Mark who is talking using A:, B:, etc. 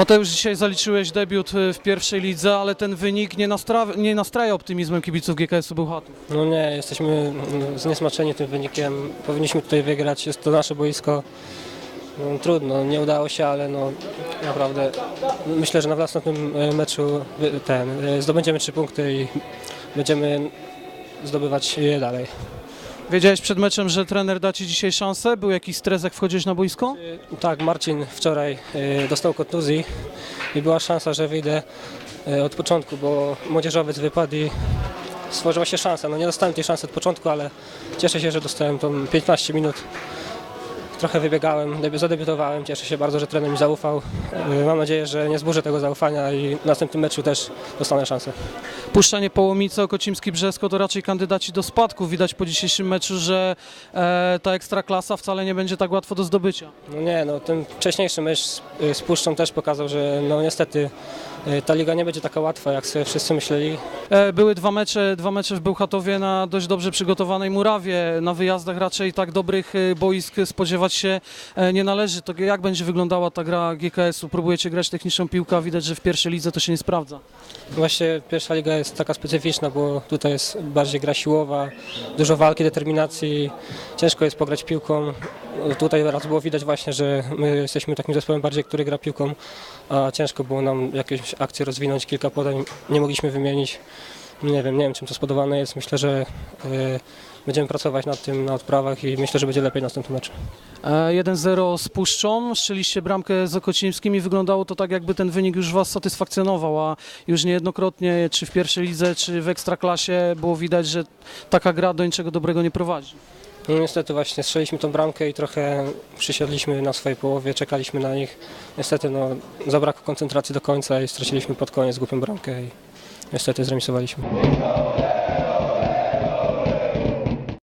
A: Mateusz, dzisiaj zaliczyłeś debiut y, w pierwszej lidze, ale ten wynik nie, nastra nie nastraja optymizmem kibiców GKS-u Bełchatów.
B: No nie, jesteśmy mm, zniesmaczeni tym wynikiem. Powinniśmy tutaj wygrać, jest to nasze boisko. No, trudno, nie udało się, ale no naprawdę myślę, że na następnym e, meczu e, ten, zdobędziemy trzy punkty i będziemy zdobywać je dalej.
A: Wiedziałeś przed meczem, że trener da Ci dzisiaj szansę? Był jakiś stres, jak na boisko?
B: Tak, Marcin wczoraj e, dostał kontuzji i była szansa, że wyjdę e, od początku, bo młodzieżowiec wypadł i stworzyła się szansa. No nie dostałem tej szansy od początku, ale cieszę się, że dostałem tą 15 minut. Trochę wybiegałem, debi- zadebiutowałem, cieszę się bardzo, że trener mi zaufał. E, Mam nadzieję, że nie zburzę tego zaufania i w następnym meczu też dostanę szansę.
A: Puszczanie Połomice, Okocimski, Brzesko to raczej kandydaci do spadku. Widać po dzisiejszym meczu, że e, ta ekstraklasa wcale nie będzie tak łatwo do zdobycia.
B: No nie, no ten wcześniejszy mecz z, z Puszczą też pokazał, że no niestety e, ta liga nie będzie taka łatwa, jak sobie wszyscy myśleli.
A: E, były dwa mecze, dwa mecze w Bełchatowie na dość dobrze przygotowanej murawie. Na wyjazdach raczej tak dobrych e, boisk spodziewać się e, nie należy. To jak będzie wyglądała ta gra GKS-u? Próbujecie grać techniczną piłkę, widać, że w pierwszej lidze to się nie sprawdza.
B: Właśnie pierwsza liga jest taka specyficzna, bo tutaj jest bardziej gra siłowa, dużo walki, determinacji, ciężko jest pograć piłką. Tutaj raz było widać właśnie, że my jesteśmy takim zespołem bardziej, który gra piłką, a ciężko było nam jakieś akcje rozwinąć, kilka podań nie mogliśmy wymienić. Nie wiem, nie wiem czym to spowodowane jest. Myślę, że e, będziemy pracować nad tym na odprawach i myślę, że będzie lepiej następny mecz.
A: E, 1-0 z Puszczą, strzeliście bramkę z Okocimskim i wyglądało to tak, jakby ten wynik już Was satysfakcjonował, a już niejednokrotnie, czy w pierwszej lidze, czy w ekstraklasie było widać, że taka gra do niczego dobrego nie prowadzi.
B: No niestety właśnie strzeliśmy tą bramkę i trochę przysiedliśmy na swojej połowie, czekaliśmy na nich. Niestety no, zabrakło koncentracji do końca i straciliśmy pod koniec głupią bramkę i niestety zremisowaliśmy.